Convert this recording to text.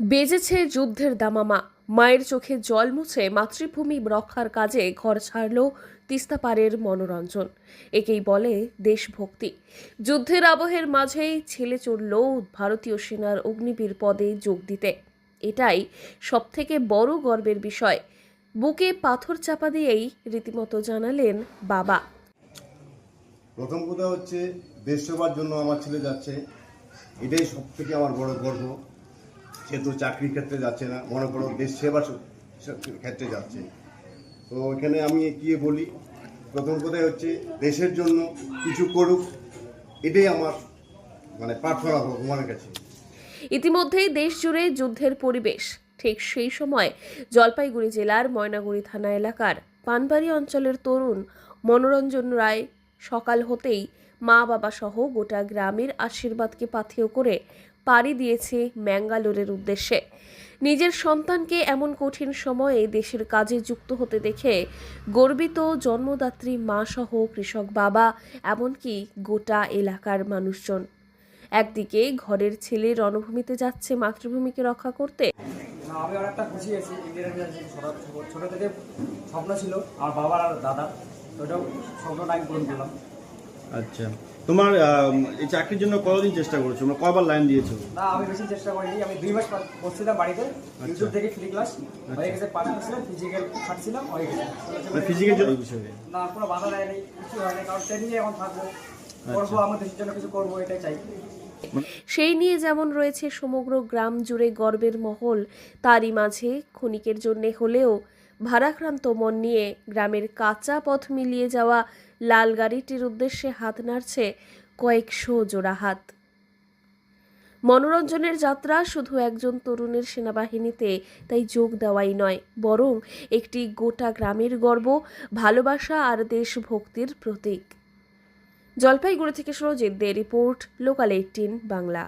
বেজেছে যুদ্ধের দামামা। মায়ের চোখে জল মুছে মাতৃভূমি রক্ষার কাজে ঘর ছাড়ল তিস্তাপাড়ের মনোরঞ্জন। একেই বলে দেশভক্তি। যুদ্ধের আবহের মাঝেই ছেলে চড়ল ভারতীয় সেনার অগ্নিবীর পদে যোগ দিতে। এটাই সবথেকে বড় গর্বের বিষয়। বুকে পাথর চাপা দিয়েই রীতিমতো জানালেন বাবা। প্রথম কথা হচ্ছে, দেশ সেবার জন্য আমার ছেলে যাচ্ছে। এটাই সব থেকে আমার বড় গর্ব। সে তো চাকরির ক্ষেত্রে যাচ্ছে না, মনে করো দেশ সেবার ক্ষেত্রে যাচ্ছে। তো এখানে আমি কি বলি, প্রথম কথাই হচ্ছে দেশের জন্য কিছু করুক, এটাই আমার মানে প্রার্থনা ভগবানের কাছে। ইতিমধ্যেই দেশ জুড়ে যুদ্ধের পরিবেশ, ঠিক সেই সময় জলপাইগুড়ি জেলার ময়নাগুড়ি থানা এলাকার পানবাড়ি অঞ্চলের তরুণ মনোরঞ্জন রায় সকাল হতেই মা বাবা সহ গোটা গ্রামের আশীর্বাদকে পাথেয় করে পাড়ি দিয়েছে ম্যাঙ্গালোরের উদ্দেশ্যে। নিজের সন্তানকে এমন কঠিন সময়ে দেশের কাজে যুক্ত হতে দেখে গর্বিত জন্মদাত্রী মা সহ কৃষক বাবা এমনকি গোটা এলাকার মানুষজন। একদিকে ঘরের ছেলে রণভূমিতে যাচ্ছে মাতৃভূমিকে রক্ষা করতে। আমি অনেকটা খুশি আছি ইন্ডিয়ান ছোট ছোট থেকে স্বপ্ন ছিল আমার বাবার আর দাদা ওটাও স্বপ্নটা আমি পূরণ করলাম। আচ্ছা। তোমার এই চাকরির জন্য কতদিন চেষ্টা করেছ? মানে কয়বার লাইন দিয়েছ? না আমি বেশি চেষ্টা করিনি। আমি দুই মাস বসছিলাম বাড়িতে। ইউটিউব থেকে ফ্রি ক্লাস হয়ে গেছে পাঁচ মাস ছিলাম ফিজিক্যাল খাটছিলাম হয়ে গেছে। মানে ফিজিক্যাল জন্য এই বিষয়ে? না কোনো বাধা দেয়নি কিছু হয়নি কারণ ট্রেনিংয়ে এখন থাকব। করব আমার দেশের জন্য কিছু করব এটাই চাই। সেই নিয়ে যেমন রয়েছে সমগ্র গ্রাম জুড়ে গর্বের মহল তারই মাঝে ক্ষণিকের জন্যে হলেও ভারাক্রান্ত মন নিয়ে গ্রামের কাঁচা পথ মিলিয়ে যাওয়া লাল গাড়িটির উদ্দেশ্যে হাত নাড়ছে কয়েকশো জোড়া হাত। মনোরঞ্জনের যাত্রা শুধু একজন তরুণের সেনাবাহিনীতে তাই যোগ দেওয়াই নয়, বরং একটি গোটা গ্রামের গর্ব, ভালোবাসা আর দেশভক্তির প্রতীক। জলপাইগুড়ি থেকে Sarajit De report, local eighteen Bangla.